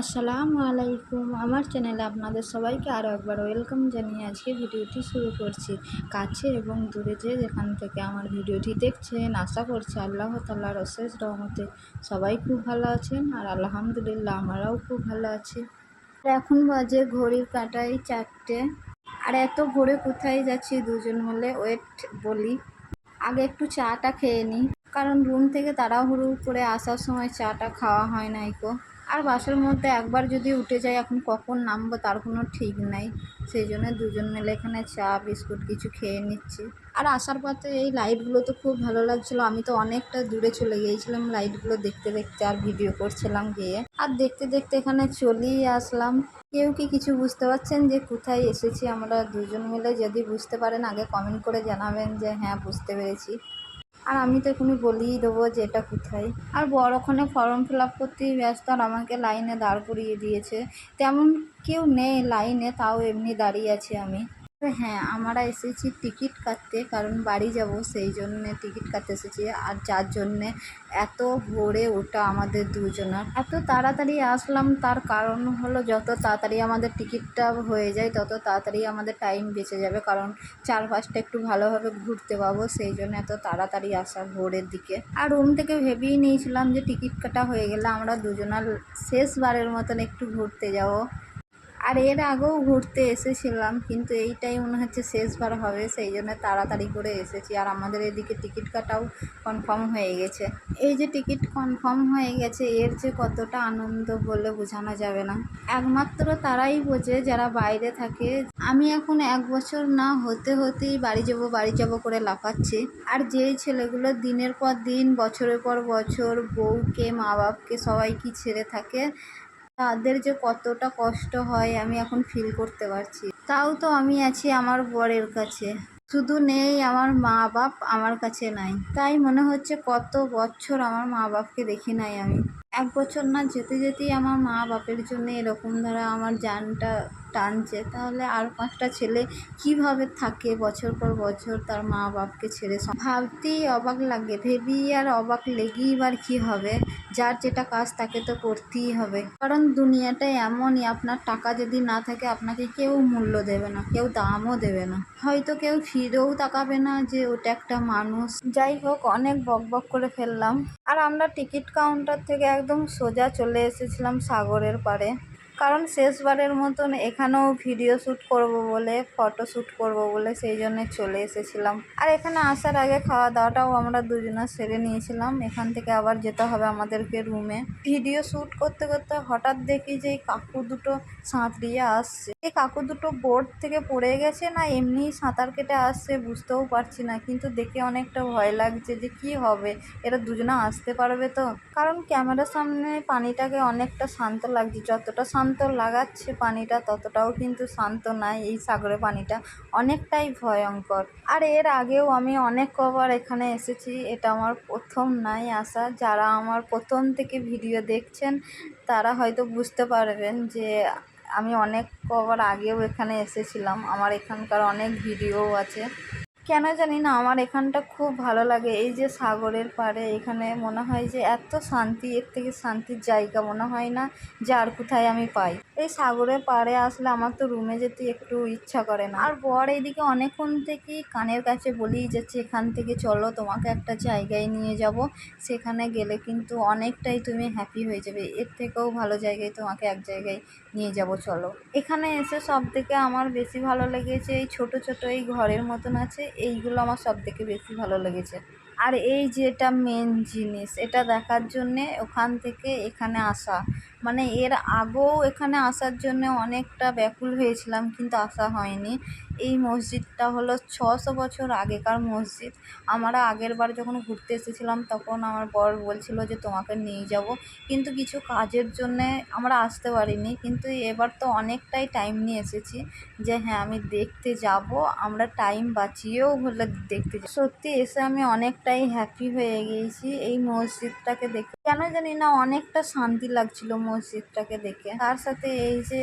আসসালামু আলাইকুম। আমার চ্যানেলে আপনাদের সবাইকে আরও একবার ওয়েলকাম জানিয়ে আজকে ভিডিওটি শুরু করছি। কাছে এবং দূরে যে যেখান থেকে আমার ভিডিওটি দেখছেন, আশা করছি আল্লাহ তাল্লাহর অশেষ রহমতে সবাই খুব ভালো আছেন আর আলহামদুলিল্লাহ আমরাও খুব ভালো আছি। এখন বাজে ঘড়ির কাটাই চারটে। আর এত ভোরে কোথায় যাচ্ছি দুজন মিলে ওয়েট বলি। আগে একটু চাটা খেয়ে নিই। কারণ রুম থেকে তাড়াহুড়ো করে আসার সময় চাটা খাওয়া হয় না ইকো আর বাসের মধ্যে একবার যদি উঠে যাই, এখন কখন নামবো তার কোনো ঠিক নাই। সেই জন্য দুজন মিলে এখানে চা, বিস্কুট কিছু খেয়ে নিচ্ছি। আর আসার পথে এই লাইটগুলো তো খুব ভালো লাগছিল। আমি তো অনেকটা দূরে চলে গিয়েছিলাম লাইটগুলো দেখতে দেখতে আর ভিডিও করছিলাম গিয়ে। আর দেখতে দেখতে এখানে চলেই আসলাম। কেউ কি কিছু বুঝতে পারছেন যে কোথায় এসেছি আমরা দুজন মিলে? যদি বুঝতে পারেন, আগে কমেন্ট করে জানাবেন যে হ্যাঁ বুঝতে পেরেছি। আর আমি তো এখনই বলিয়ে দেবো যে এটা কোথায়। আর বড় ওখানে ফর্ম ফিল আপ করতেই ব্যস্ত আর আমাকে লাইনে দাঁড় করিয়ে দিয়েছে। তেমন কেউ নেই লাইনে তাও এমনি দাঁড়িয়ে আছি আমি। হ্যাঁ আমরা এসেছি টিকিট কাটতে, কারণ বাড়ি যাব, সেই জন্যে টিকিট কাটতে এসেছি। আর যার জন্যে এত ভোরে ওটা আমাদের দুজনার এত তাড়াতাড়ি আসলাম, তার কারণ হলো যত তাড়াতাড়ি আমাদের টিকিটটা হয়ে যায়, তত তাড়াতাড়ি আমাদের টাইম বেঁচে যাবে। কারণ চারপাশটা একটু ভালোভাবে ঘুরতে পাবো, সেই জন্য এত তাড়াতাড়ি আসা ভোরের দিকে। আর রুম থেকে ভেবেই নিয়েছিলাম যে টিকিট কাটা হয়ে গেলে আমরা দুজনার শেষবারের মতন একটু ঘুরতে যাব। আর এর আগেও ঘুরতে এসেছিলাম, কিন্তু এইটাই মনে হচ্ছে শেষবার হবে, সেই জন্য তাড়াতাড়ি করে এসেছি। আর আমাদের এদিকে টিকিট কাটাও কনফার্ম হয়ে গেছে। এই যে টিকিট কনফার্ম হয়ে গেছে, এর যে কতটা আনন্দ বলে বোঝানো যাবে না। একমাত্র তারাই বোঝে যারা বাইরে থাকে। আমি এখন এক বছর না হতে হতেই বাড়ি যাব বাড়ি যাব করে লাফাচ্ছি। আর যেই ছেলেগুলো দিনের পর দিন, বছরের পর বছর বউকে মা বাপকে সবাইকে ছেড়ে থাকে তাদের যে কতটা কষ্ট হয় আমি এখন ফিল করতে পারছি। তাও তো আমি আছি আমার বরের কাছে। শুধু নেই, আমার মা বাপ আমার কাছে নাই। তাই মনে হচ্ছে কত বছর আমার মা বাপকে দেখি নাই আমি। এক বছর না, যেতে যেতেই আমার মা বাপের জন্য এরকম ধরা আমার জানটা টানছে। তাহলে আর পাঁচটা ছেলে কীভাবে থাকে বছর পর বছর তার মা বাপকে ছেড়ে ভাবতেই অবাক লাগে, ভেবেই আর অবাক লেগেই এবার কী হবে? যার যেটা কাজ তাকে তো করতেই হবে। কারণ দুনিয়াটা এমনই, আপনার টাকা যদি না থাকে আপনাকে কেউ মূল্য দেবে না, কেউ দামও দেবে না। হয়তো কেউ ফিরেও তাকাবে না যে ওটা একটা মানুষ। যাই হোক, অনেক বক বক করে ফেললাম। আর আমরা টিকিট কাউন্টার থেকে একদম সোজা চলে এসেছিলাম সাগরের পাড়ে। কারণ শেষবারের মতন এখানেও ভিডিও শ্যুট করব বলে ফটো শ্যুট করব বলে সেই জন্য চলে এসেছিলাম। আর এখানে আসার আগে খাওয়া দাওয়াটাও আমরা দুজনে সেরে নিয়েছিলাম। এখান থেকে আবার যেতে হবে আমাদেরকে রুমে ভিডিও শ্যুট করতে করতে হঠাৎ দেখি যে এই কাকু দুটো সাঁতরিয়ে আসছে। এই কাকু দুটো বোর্ড থেকে পড়ে গেছে না এমনি সাঁতার কেটে আসছে বুঝতেও পারছি না, কিন্তু দেখে অনেকটা ভয় লাগছে যে কি হবে? এরা দুজনে আসতে পারবে তো? কারণ ক্যামেরার সামনে পানিটাকে অনেকটা শান্ত লাগছে, যতটা শান্ত লাগাচ্ছে পানিটা, ততটাও কিন্তু শান্ত নাই এই সাগরে পানিটা। অনেকটাই ভয়ঙ্কর। আর এর আগেও আমি অনেক কবার এখানে এসেছি, এটা আমার প্রথম নাই আসা। যারা আমার প্রথম থেকে ভিডিও দেখছেন, তারা হয়তো বুঝতে পারবেন যে আমি অনেক কবার আগেও এখানে এসেছিলাম। আমার এখানকার অনেক ভিডিও আছে। কেন জানি না, আমার এখানটা খুব ভালো লাগে। এই যে সাগরের পাড়ে, এখানে মনে হয় যে এত শান্তি, এর থেকে শান্তির জায়গা মনে হয় না যে আর কোথায় আমি পাই। এই সাগরের পাড়ে আসলে আমার তো রুমে যেতে একটু ইচ্ছা করে না। আর বর এইদিকে অনেকক্ষণ থেকেই কানের কাছে বলেই যাচ্ছে, এখান থেকে চলো, তোমাকে একটা জায়গায় নিয়ে যাব। সেখানে গেলে কিন্তু অনেকটাই তুমি হ্যাপি হয়ে যাবে। এর থেকেও ভালো জায়গায় তোমাকে এক জায়গায় নিয়ে যাব, চলো। এখানে এসে সব থেকে আমার বেশি ভালো লেগেছে, এই ছোট ছোট এই ঘরের মতন আছে। এইগুলো আমার সব থেকে বেশি ভালো লেগেছে। আর এই যেটা মেন জিনিস, এটা দেখার জন্যে ওখান থেকে এখানে আসা। মানে এর আগেও এখানে আসার জন্য অনেকটা ব্যাকুল হয়েছিলাম, কিন্তু আসা হয়নি। এই মসজিদটা হলো ছশো বছর আগেকার মসজিদ। আমরা আগের বার যখন ঘুরতে এসেছিলাম, তখন আমার বর বলছিল যে, তোমাকে নিয়ে যাব। কিন্তু কিছু কাজের জন্যে আমরা আসতে পারিনি। কিন্তু এবার তো অনেকটাই টাইম নিয়ে এসেছি যে হ্যাঁ আমি দেখতে যাব, আমরা টাইম বাঁচিয়েও হলে দেখতে যাব। সত্যি এসে আমি অনেকটাই হ্যাপি হয়ে গিয়েছি এই মসজিদটাকে দেখে। কেন জানি না, অনেকটা শান্তি লাগছিল মসজিদটাকে দেখে। তার সাথে এই যে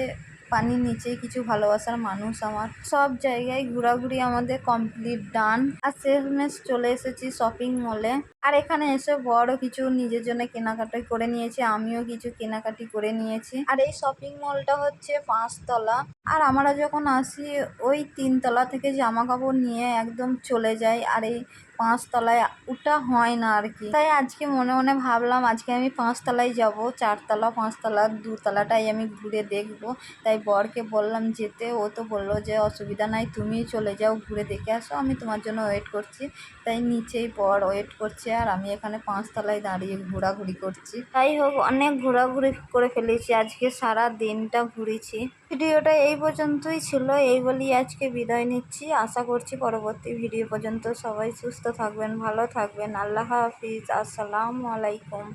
পানির নিচে কিছু ভালোবাসার মানুষ আমার, সব জায়গায় ঘোরাঘুরি আমাদের কমপ্লিট ডান আর শেষমেশ চলে এসেছি শপিং মলে আর এখানে এসে বড় কিছু নিজের জন্য কেনাকাটা করে নিয়েছে, আমিও কিছু কেনাকাটি করে নিয়েছি। আর এই শপিং মলটা হচ্ছে পাঁচতলা। আর আমরা যখন আসি, ওই তিনতলা থেকে জামা কাপড় নিয়ে একদম চলে যাই, আর এই পাঁচতলায় ওটা হয় না আর কি। তাই আজকে মনে মনে ভাবলাম, আজকে আমি পাঁচতলায় যাব, চারতলা, পাঁচতলা, দুতলাটাই আমি ঘুরে দেখব। তাই বরকে বললাম যেতে, ও তো বলল যে, অসুবিধা নাই, তুমিই চলে যাও, ঘুরে দেখে আসো, আমি তোমার জন্য ওয়েট করছি। তাই নিচেই বর ওয়েট করছে। আর আমি এখানে পাঁচতলায় দাঁড়িয়ে ঘোরাঘুরি করছি। তাই হোক, অনেক ঘোরাঘুরি করে ফেলেছি, আজকে সারা দিনটা ঘুরেছি। ভিডিওটা এই পর্যন্তই ছিল, এই বলেই আজকে বিদায় নিচ্ছি। আশা করছি পরবর্তী ভিডিও পর্যন্ত সবাই সুস্থ থাকবেন, ভালো থাকবেন। আল্লাহ হাফিজ, আসসালামু আলাইকুম।